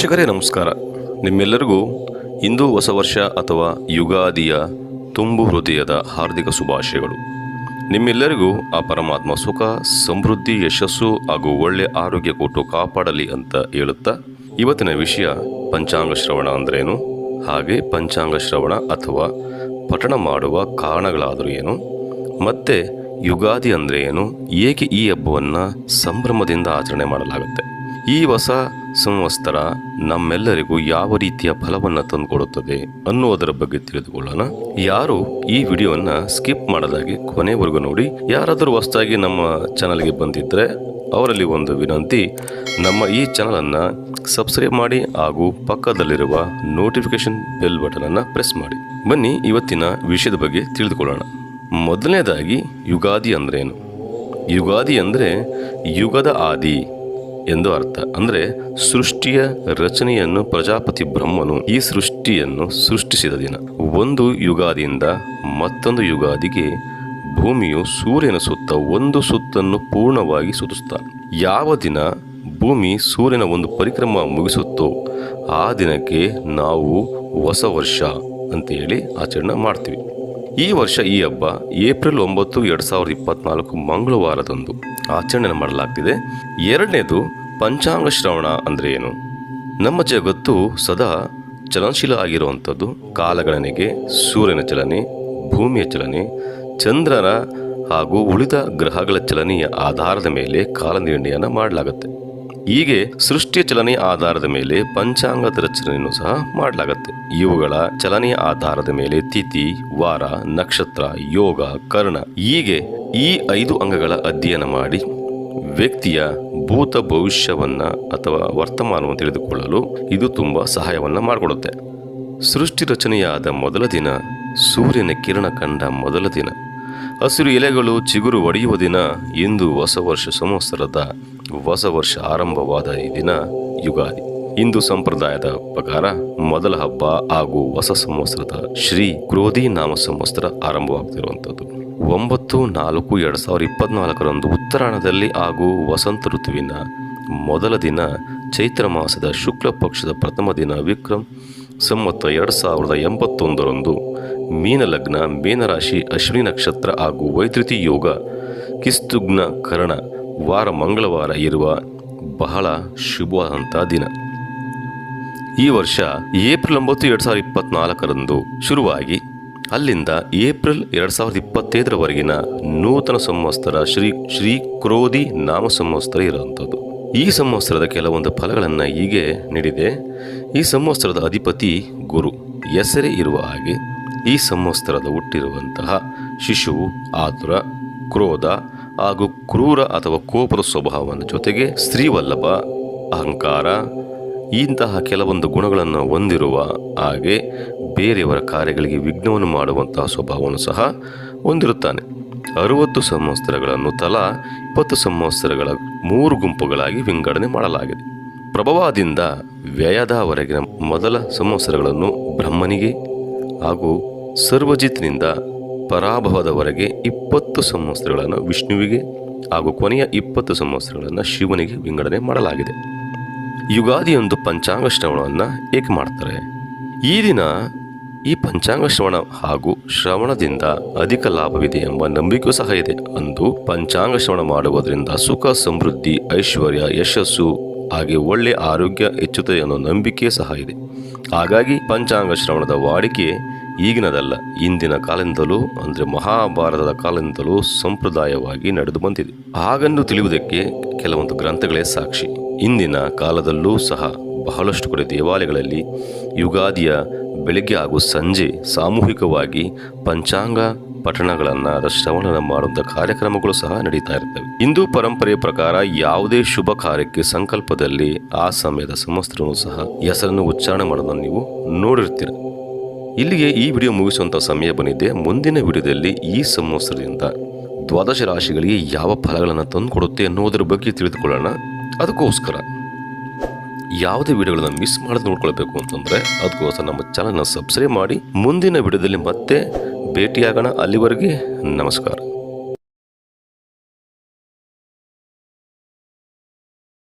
ವೀಕ್ಷಕರೇ, ನಮಸ್ಕಾರ. ನಿಮ್ಮೆಲ್ಲರಿಗೂ ಹಿಂದೂ ಹೊಸ ವರ್ಷ ಅಥವಾ ಯುಗಾದಿಯ ತುಂಬು ಹೃದಯದ ಹಾರ್ದಿಕ ಶುಭಾಶಯಗಳು. ನಿಮ್ಮೆಲ್ಲರಿಗೂ ಆ ಪರಮಾತ್ಮ ಸುಖ, ಸಮೃದ್ಧಿ, ಯಶಸ್ಸು ಹಾಗೂ ಒಳ್ಳೆ ಆರೋಗ್ಯ ಕೊಟ್ಟು ಕಾಪಾಡಲಿ ಅಂತ ಹೇಳುತ್ತಾ ಇವತ್ತಿನ ವಿಷಯ ಪಂಚಾಂಗ ಶ್ರವಣ ಅಂದ್ರೇನು? ಹಾಗೆ ಪಂಚಾಂಗ ಶ್ರವಣ ಅಥವಾ ಪಠಣ ಮಾಡುವ ಕಾರಣಗಳಾದರೂ ಏನು? ಮತ್ತೆ ಯುಗಾದಿ ಅಂದರೆ ಏನು ಏಕೆ ಈ ಹಬ್ಬವನ್ನು ಸಂಭ್ರಮದಿಂದ ಆಚರಣೆ ಮಾಡಲಾಗುತ್ತೆ? ಈ ಹೊಸ ಸಂವತ್ಸರ ನಮ್ಮೆಲ್ಲರಿಗೂ ಯಾವ ರೀತಿಯ ಫಲವನ್ನು ತಂದುಕೊಡುತ್ತದೆ ಅನ್ನುವುದರ ಬಗ್ಗೆ ತಿಳಿದುಕೊಳ್ಳೋಣ. ಯಾರು ಈ ವಿಡಿಯೋವನ್ನು ಸ್ಕಿಪ್ ಮಾಡದಾಗಿ ಕೊನೆವರೆಗೂ ನೋಡಿ. ಯಾರಾದರೂ ಹೊಸದಾಗಿ ನಮ್ಮ ಚಾನಲ್ಗೆ ಬಂದಿದ್ದರೆ ಅವರಲ್ಲಿ ಒಂದು ವಿನಂತಿ, ನಮ್ಮ ಈ ಚಾನಲನ್ನು ಸಬ್ಸ್ಕ್ರೈಬ್ ಮಾಡಿ ಹಾಗೂ ಪಕ್ಕದಲ್ಲಿರುವ ನೋಟಿಫಿಕೇಶನ್ ಬೆಲ್ ಬಟನನ್ನು ಪ್ರೆಸ್ ಮಾಡಿ. ಬನ್ನಿ, ಇವತ್ತಿನ ವಿಷಯದ ಬಗ್ಗೆ ತಿಳಿದುಕೊಳ್ಳೋಣ. ಮೊದಲನೇದಾಗಿ ಯುಗಾದಿ ಅಂದ್ರೇನು? ಯುಗಾದಿ ಅಂದರೆ ಯುಗದ ಆದಿ. ಎಂದು ಅರ್ಥ. ಅಂದರೆ ಸೃಷ್ಟಿಯ ರಚನೆಯನ್ನು ಪ್ರಜಾಪತಿ ಬ್ರಹ್ಮನು ಈ ಸೃಷ್ಟಿಯನ್ನು ಸೃಷ್ಟಿಸಿದ ದಿನ. ಒಂದು ಯುಗಾದಿಯಿಂದ ಮತ್ತೊಂದು ಯುಗಾದಿಗೆ ಭೂಮಿಯು ಸೂರ್ಯನ ಸುತ್ತ ಒಂದು ಸುತ್ತನ್ನು ಪೂರ್ಣವಾಗಿ ಸುತ್ತಿಸ್ತಾನೆ. ಯಾವ ದಿನ ಭೂಮಿ ಸೂರ್ಯನ ಒಂದು ಪರಿಕ್ರಮ ಮುಗಿಸುತ್ತೋ ಆ ದಿನಕ್ಕೆ ನಾವು ಹೊಸ ವರ್ಷ ಅಂತೇಳಿ ಆಚರಣೆ ಮಾಡ್ತೀವಿ. ಈ ವರ್ಷ ಈ ಹಬ್ಬ ಏಪ್ರಿಲ್ ಒಂಬತ್ತು ಎರಡು ಸಾವಿರದ ಇಪ್ಪತ್ನಾಲ್ಕು ಮಂಗಳವಾರದಂದು ಆಚರಣೆ ಮಾಡಲಾಗ್ತಿದೆ. ಎರಡನೇದು ಪಂಚಾಂಗ ಶ್ರವಣ ಅಂದ್ರೆ ಏನು? ನಮ್ಮ ಜಗತ್ತು ಸದಾ ಚಲನಶೀಲ ಆಗಿರುವಂಥದ್ದು ಕಾಲಗಣನೆಗೆ ಸೂರ್ಯನ ಚಲನೆ, ಭೂಮಿಯ ಚಲನೆ, ಚಂದ್ರನ ಹಾಗೂ ಉಳಿದ ಗ್ರಹಗಳ ಚಲನೆಯ ಆಧಾರದ ಮೇಲೆ ಕಾಲ ನಿರ್ಣಯನ ಮಾಡಲಾಗುತ್ತೆ. ಹೀಗೆ ಸೃಷ್ಟಿಯ ಚಲನೆಯ ಆಧಾರದ ಮೇಲೆ ಪಂಚಾಂಗದ ರಚನೆಯನ್ನು ಸಹ ಮಾಡಲಾಗುತ್ತೆ. ಇವುಗಳ ಚಲನೆಯ ಆಧಾರದ ಮೇಲೆ ತಿಥಿ, ವಾರ, ನಕ್ಷತ್ರ, ಯೋಗ, ಕರ್ಣ ಹೀಗೆ ಈ ಐದು ಅಂಗಗಳ ಅಧ್ಯಯನ ಮಾಡಿ ವ್ಯಕ್ತಿಯ ಭೂತ ಭವಿಷ್ಯವನ್ನ ಅಥವಾ ವರ್ತಮಾನವನ್ನು ತಿಳಿದುಕೊಳ್ಳಲು ಇದು ತುಂಬಾ ಸಹಾಯವನ್ನ ಮಾಡಿಕೊಡುತ್ತೆ. ಸೃಷ್ಟಿ ರಚನೆಯಾದ ಮೊದಲ ದಿನ ಸೂರ್ಯನ ಕಿರಣ ಕಂಡ ಮೊದಲ ದಿನ. ಹಸಿರು ಎಲೆಗಳು ಚಿಗುರು ಒಡೆಯುವ ದಿನ ಇಂದು ಹೊಸ ವರ್ಷ ಸಂವತ್ಸರದ ಹೊಸ ವರ್ಷ ಆರಂಭವಾದ ಈ ದಿನ ಯುಗಾದಿ. ಹಿಂದೂ ಸಂಪ್ರದಾಯದ ಪ್ರಕಾರ ಮೊದಲ ಹಬ್ಬ ಹಾಗೂ ಹೊಸ ಸಂವತ್ಸರದ ಶ್ರೀ ಕ್ರೋಧಿ ನಾಮ ಸಂವತ್ಸರ ಆರಂಭವಾಗ್ತಿರುವಂಥದ್ದು. ಒಂಬತ್ತು, ನಾಲ್ಕು, ಎರಡು ಸಾವಿರದ ಇಪ್ಪತ್ನಾಲ್ಕರಂದು ಉತ್ತರಾಯಣದಲ್ಲಿ ಹಾಗೂ ವಸಂತ ಋತುವಿನ ಮೊದಲ ದಿನ ಚೈತ್ರ ಮಾಸದ ಶುಕ್ಲ ಪಕ್ಷದ ಪ್ರಥಮ ದಿನ ವಿಕ್ರಮ್ ಸಂವತ್ತ ಎರಡು ಸಾವಿರದ ಎಂಬತ್ತೊಂದರಂದು ಮೀನಲಗ್ನ ಮೀನರಾಶಿ ಅಶ್ವಿನಿ ನಕ್ಷತ್ರ ಹಾಗೂ ವೈದ್ಯುತಿ ಯೋಗ ಕಿಸ್ತುಗ್ನ ಕರಣ ವಾರ ಮಂಗಳವಾರ ಇರುವ ಬಹಳ ಶುಭವಾದಂಥ ದಿನ. ಈ ವರ್ಷ ಏಪ್ರಿಲ್ ಒಂಬತ್ತು ಎರಡು ಸಾವಿರದ ಇಪ್ಪತ್ನಾಲ್ಕರಂದು ಶುರುವಾಗಿ ಅಲ್ಲಿಂದ ಏಪ್ರಿಲ್ ಎರಡು ಸಾವಿರದ ಇಪ್ಪತ್ತೈದರವರೆಗಿನ ನೂತನ ಸಂವತ್ಸರ ಶ್ರೀ ಶ್ರೀ ಕ್ರೋಧಿ ನಾಮ ಸಂವತ್ಸರ ಇರುವಂಥದ್ದು. ಈ ಸಂವತ್ಸರದ ಕೆಲವೊಂದು ಫಲಗಳನ್ನು ಹೀಗೆ ನೀಡಿದೆ. ಈ ಸಂವತ್ಸರದ ಅಧಿಪತಿ ಗುರು ಹೆಸರೇ ಇರುವ ಹಾಗೆ ಈ ಸಂವತ್ಸರದ ಹುಟ್ಟಿರುವಂತಹ ಶಿಶುವು ಆತುರ, ಕ್ರೋಧ ಹಾಗೂ ಕ್ರೂರ ಅಥವಾ ಕೋಪದ ಸ್ವಭಾವವನ್ನು ಜೊತೆಗೆ ಸ್ತ್ರೀವಲ್ಲಭ, ಅಹಂಕಾರ, ಇಂತಹ ಕೆಲವೊಂದು ಗುಣಗಳನ್ನು ಹೊಂದಿರುವ ಹಾಗೆ ಬೇರೆಯವರ ಕಾರ್ಯಗಳಿಗೆ ವಿಘ್ನವನ್ನು ಮಾಡುವಂತಹ ಸ್ವಭಾವವನ್ನು ಸಹ ಹೊಂದಿರುತ್ತಾನೆ. ಅರುವತ್ತು ಸಂವತ್ಸರಗಳನ್ನು ತಲಾ ಇಪ್ಪತ್ತು ಸಂವತ್ಸರಗಳ ಮೂರು ಗುಂಪುಗಳಾಗಿ ವಿಂಗಡಣೆ ಮಾಡಲಾಗಿದೆ. ಪ್ರಭಾವದಿಂದ ವ್ಯಯದವರೆಗಿನ ಮೊದಲ ಸಂವತ್ಸರಗಳನ್ನು ಬ್ರಹ್ಮನಿಗೆ ಹಾಗೂ ಸರ್ವಜಿತ್ನಿಂದ ಪರಾಭವದವರೆಗೆ ಇಪ್ಪತ್ತು ಸಂವತ್ಸರಗಳನ್ನು ವಿಷ್ಣುವಿಗೆ ಹಾಗೂ ಕೊನೆಯ ಇಪ್ಪತ್ತು ಸಂವತ್ಸರಗಳನ್ನು ಶಿವನಿಗೆ ವಿಂಗಡಣೆ ಮಾಡಲಾಗಿದೆ. ಯುಗಾದಿಯೊಂದು ಪಂಚಾಂಗ ಶ್ರವಣವನ್ನು ಏಕೆ ಮಾಡ್ತಾರೆ? ಈ ದಿನ ಈ ಪಂಚಾಂಗ ಶ್ರವಣ ಹಾಗೂ ಶ್ರವಣದಿಂದ ಅಧಿಕ ಲಾಭವಿದೆ ಎಂಬ ನಂಬಿಕೆಯೂ ಸಹ ಇದೆ. ಅಂದು ಪಂಚಾಂಗ ಶ್ರವಣ ಮಾಡುವುದರಿಂದ ಸುಖ, ಸಮೃದ್ಧಿ, ಐಶ್ವರ್ಯ, ಯಶಸ್ಸು ಹಾಗೆ ಒಳ್ಳೆಯ ಆರೋಗ್ಯ ಹೆಚ್ಚುತ್ತದೆ ಅನ್ನೋ ನಂಬಿಕೆ ಸಹ ಇದೆ. ಹಾಗಾಗಿ ಪಂಚಾಂಗ ಶ್ರವಣದ ವಾಡಿಕೆ ಈಗಿನದಲ್ಲ, ಇಂದಿನ ಕಾಲದಿಂದಲೂ, ಅಂದರೆ ಮಹಾಭಾರತದ ಕಾಲದಿಂದಲೂ ಸಂಪ್ರದಾಯವಾಗಿ ನಡೆದು ಬಂದಿದೆ. ಹಾಗನ್ನು ತಿಳಿಯುವುದಕ್ಕೆ ಕೆಲವೊಂದು ಗ್ರಂಥಗಳೇ ಸಾಕ್ಷಿ. ಇಂದಿನ ಕಾಲದಲ್ಲೂ ಸಹ ಬಹಳಷ್ಟು ಕಡೆ ದೇವಾಲಯಗಳಲ್ಲಿ ಯುಗಾದಿಯ ಬೆಳಿಗ್ಗೆ ಹಾಗೂ ಸಂಜೆ ಸಾಮೂಹಿಕವಾಗಿ ಪಂಚಾಂಗ ಪಠಣಗಳನ್ನು ಶ್ರವಣನ ಮಾಡುವಂಥ ಕಾರ್ಯಕ್ರಮಗಳು ಸಹ ನಡೀತಾ ಇರ್ತವೆ. ಹಿಂದೂ ಪರಂಪರೆಯ ಪ್ರಕಾರ ಯಾವುದೇ ಶುಭ ಕಾರ್ಯಕ್ಕೆ ಸಂಕಲ್ಪದಲ್ಲಿ ಆ ಸಮಯದ ಸಮಸ್ತರನ್ನು ಸಹ ಹೆಸರನ್ನು ಉಚ್ಚಾರಣೆ ಮಾಡೋದನ್ನು ನೀವು ನೋಡಿರ್ತೀರ. ಇಲ್ಲಿಗೆ ಈ ವಿಡಿಯೋ ಮುಗಿಸುವಂಥ ಸಮಯ ಬಂದಿದೆ. ಮುಂದಿನ ವಿಡಿಯೋದಲ್ಲಿ ಈ ಸಂವತ್ಸರದಿಂದ ದ್ವಾದಶ ರಾಶಿಗಳಿಗೆ ಯಾವ ಫಲಗಳನ್ನು ತಂದುಕೊಡುತ್ತೆ ಅನ್ನೋದರ ಬಗ್ಗೆ ತಿಳಿದುಕೊಳ್ಳೋಣ. ಅದಕ್ಕೋಸ್ಕರ ಯಾವುದೇ ವಿಡಿಯೋಗಳನ್ನು ಮಿಸ್ ಮಾಡದೆ ನೋಡ್ಕೊಳ್ಬೇಕು ಅಂತಂದರೆ ಅದಕ್ಕೋಸ್ಕರ ನಮ್ಮ ಚಾನಲ್ನ ಸಬ್ಸ್ಕ್ರೈಬ್ ಮಾಡಿ. ಮುಂದಿನ ವಿಡಿಯೋದಲ್ಲಿ ಮತ್ತೆ ಭೇಟಿಯಾಗೋಣ. ಅಲ್ಲಿವರೆಗೆ ನಮಸ್ಕಾರ.